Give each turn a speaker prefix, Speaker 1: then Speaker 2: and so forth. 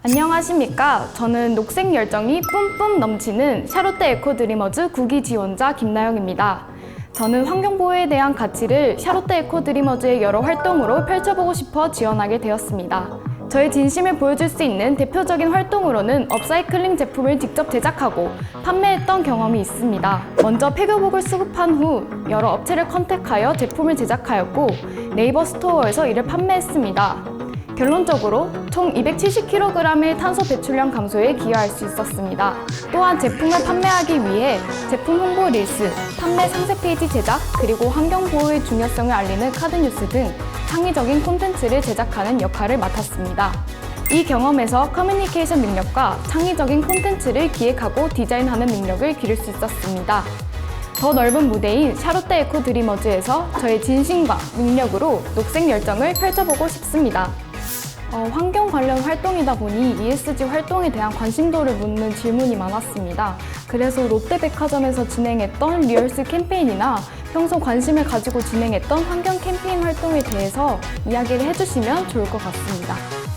Speaker 1: 안녕하십니까. 저는 녹색 열정이 뿜뿜 넘치는 샤롯데 에코드리머즈 구기 지원자 김나영입니다. 저는 환경보호에 대한 가치를 샤롯데 에코드리머즈의 여러 활동으로 펼쳐보고 싶어 지원하게 되었습니다. 저의 진심을 보여줄 수 있는 대표적인 활동으로는 업사이클링 제품을 직접 제작하고 판매했던 경험이 있습니다. 먼저 폐교복을 수급한 후 여러 업체를 컨택하여 제품을 제작하였고 네이버 스토어에서 이를 판매했습니다. 결론적으로 총 270kg의 탄소 배출량 감소에 기여할 수 있었습니다. 또한 제품을 판매하기 위해 제품 홍보 릴스, 판매 상세 페이지 제작, 그리고 환경 보호의 중요성을 알리는 카드 뉴스 등 창의적인 콘텐츠를 제작하는 역할을 맡았습니다. 이 경험에서 커뮤니케이션 능력과 창의적인 콘텐츠를 기획하고 디자인하는 능력을 기를 수 있었습니다. 더 넓은 무대인 샤롯데 에코 드리머즈에서 저의 진심과 능력으로 녹색 열정을 펼쳐보고 싶습니다. 어, 환경 관련 활동이다 보니 ESG 활동에 대한 관심도를 묻는 질문이 많았습니다. 그래서 롯데백화점에서 진행했던 리얼스 캠페인이나 평소 관심을 가지고 진행했던 환경 캠페인 활동에 대해서 이야기를 해주시면 좋을 것 같습니다.